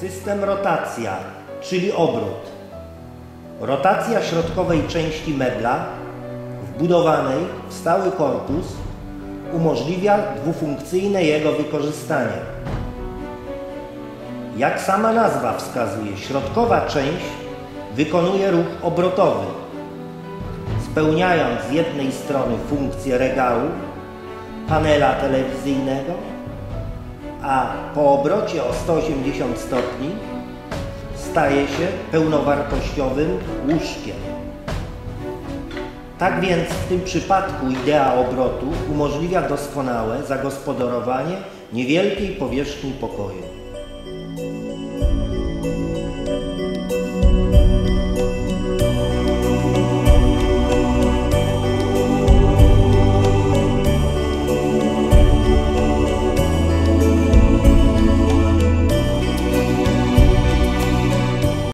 System rotacja, czyli obrót. Rotacja środkowej części mebla wbudowanej w stały korpus umożliwia dwufunkcyjne jego wykorzystanie. Jak sama nazwa wskazuje, środkowa część wykonuje ruch obrotowy, spełniając z jednej strony funkcję regału, panela telewizyjnego, a po obrocie o 180 stopni staje się pełnowartościowym łóżkiem. Tak więc w tym przypadku idea obrotu umożliwia doskonałe zagospodarowanie niewielkiej powierzchni pokoju.